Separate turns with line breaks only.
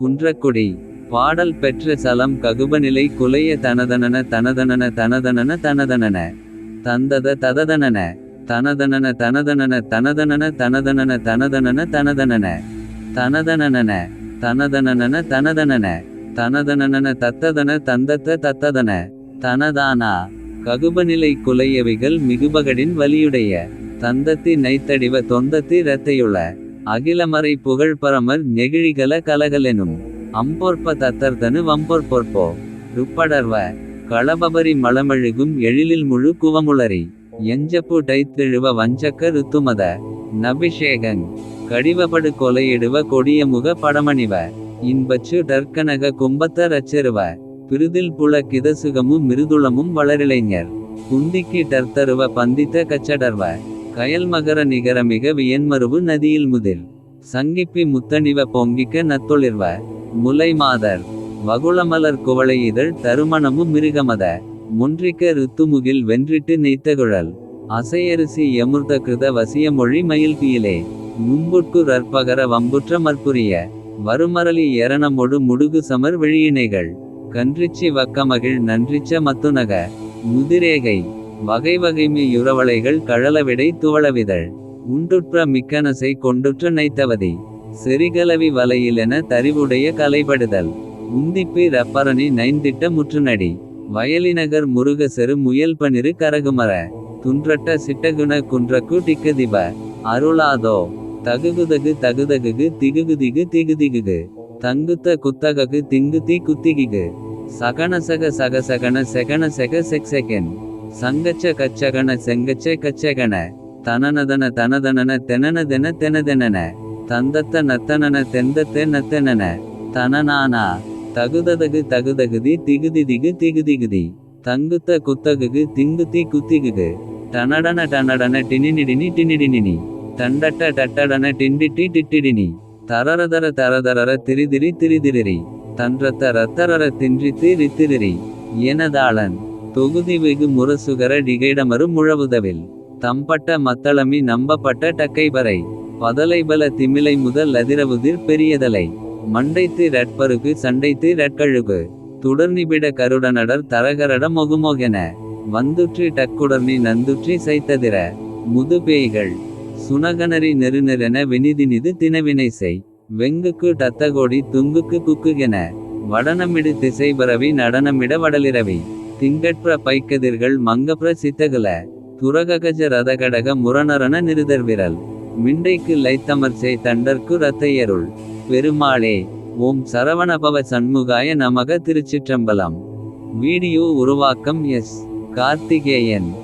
குன்றக்குடி. பாடல் பெற்ற சலம் ககுபநிலை குலைய தனதனன தனதனன தனதனன தனதனன. தந்தத தததனன. தனதனன தனதனன தனதனன தனதனன தனதனன தனதனன. தனதனனன தனதனனன தனதனன. தனதனன தத்ததன தந்தத்த தத்ததன. தனதானா. ககுபநிலை குலையவைகள் மிகுபகடின் வலியுடைய. தந்தத்தி நைத்தடிவ தொந்தத்தி இரத்தையுள. அகிலமறை புகழ் பரமர் நெகிழிகல கலகலெனும். அம்பொற்ப தத்தர்தனு வம்பொற்பொற்போ ருப்படர்வ. களபபரி மலமழுகும் எழிலில் முழு குவமுளரி. எஞ்சப்பு டைத்தெழுவ வஞ்சக்க ருத்துமத. நபிஷேகங். கடிவபடு கொலையிடுவ கொடிய முக படமணிவ. இன்பச்சு டற்கனக கும்பத்த ரச்செருவ பிரிதில் புல கிதசுகமும் மிருதுளமும் வளரிளைஞர் குந்திக்கு டர்த்தருவ பந்தித்த கச்சடர்வ. கயல் மகர நிகரமிக வியன்மருவு நதியில் முதில். சங்கிப்பி முத்தணிவ பொங்கிக்க நத்தொளிர்வ முலை மாதர் வகுளமலர் குவளை இதழ் தருமணமு மிருகமத முன்றிக்க ருத்துமுகில் வென்றிட்டு நெய்த்தகுழல். அசையரிசி யமுர்த கிருத வசியமொழி மயில்பியிலே மும்புட்கு ரற்பகர வம்புற்ற மற்புரிய வருமரளி எரணமொடு முடுகு சமர் விழியினைகள். கன்றிச்சி வக்கமகிழ் நன்றிச்ச மத்துநக முதிரேகை வகை வகைமி யுறவளைகள் கழலவிடை துவளவிதழ். உண்டுற்ற மிக்கனசை கொண்டுற்ற நைத்தவதி. செரிகலவி வலையிலென தரிவுடைய கலைபடுதல். உந்திப்பி ரப்பரணி நைந்திட்ட முற்றுநடி. வயலினகர் முருக செரு முயல்பனிரு கரகுமர. துன்றட்ட சிட்டகுண குன்றக்கு டிக்கதிப. அருளாதோ. தகுகுதகு தகுதகுகு திகுகுதிகு திகுதிகுகு. தங்குத்த குத்தககு திங்குதி குத்திகிகு. சகனசக சகசகன செகன செக செக்செகன். சங்கச்ச கச்சகன செங்கச்ச கச்சகன. தனனதன தனதனன தெனனதென தெனதெனன. தந்தத்த நத்தனன தெந்தத்தே நத்தெனன. தனனானா. தகுததகு தகுதகுதி திகுதி திகு திகுதிகுதி தங்குத்த குத்தகுகு திங்குத்தி குத்திகுகு. டனடன டனடன டினினிடினி டினிடினினி தண்டட்ட டட்டடன டிண்டிட்டி டிட்டிடினி தரரதர தரதரர திரிதிரி திரிதிரி தன்றத்த ரத்தரர தின்றித்து ரித்திரிரி எனதாளன் தொகுதி வெகு முரசுகர டிகைடமரு முழவுதவில். தம்பட்ட மத்தளமி நம்பப்பட்ட டக்கை வரை பதலைபல திமிலை முதல் அதிரவுதிர் பெரியதலை. மண்டைத்து ரட்பருகு சண்டைத்து ரட்கழுகு. துடர்நிபிட கருடனடர் தரகரட மொகுமொகென. வந்துற்றி டக்குடர்னி நந்துற்றி சைத்ததிர. முதுபேய்கள். சுனகனரி நெருநெரென வினிதினிது தினவினைசை வெங்குக்கு டத்தகோடி துங்குக்கு குக்குகென. வடனமிடு திசைபரவி நடனமிட வடலிரவி. திங்கற்ற பைக்கதிர்கள் மங்கப்ர சித்தகல துரககஜ ரதகடக முரணரண நிருதர்விரல் மிண்டைக்கு லைத்தமர்சே தண்டர்க்கு ரத்தையருள். பெருமாளே ஓம் சரவணபவ சண்முகாய நமக திருச்சிற்றம்பலம். வீடியோ உருவாக்கம் எஸ். கார்த்திகேயன்.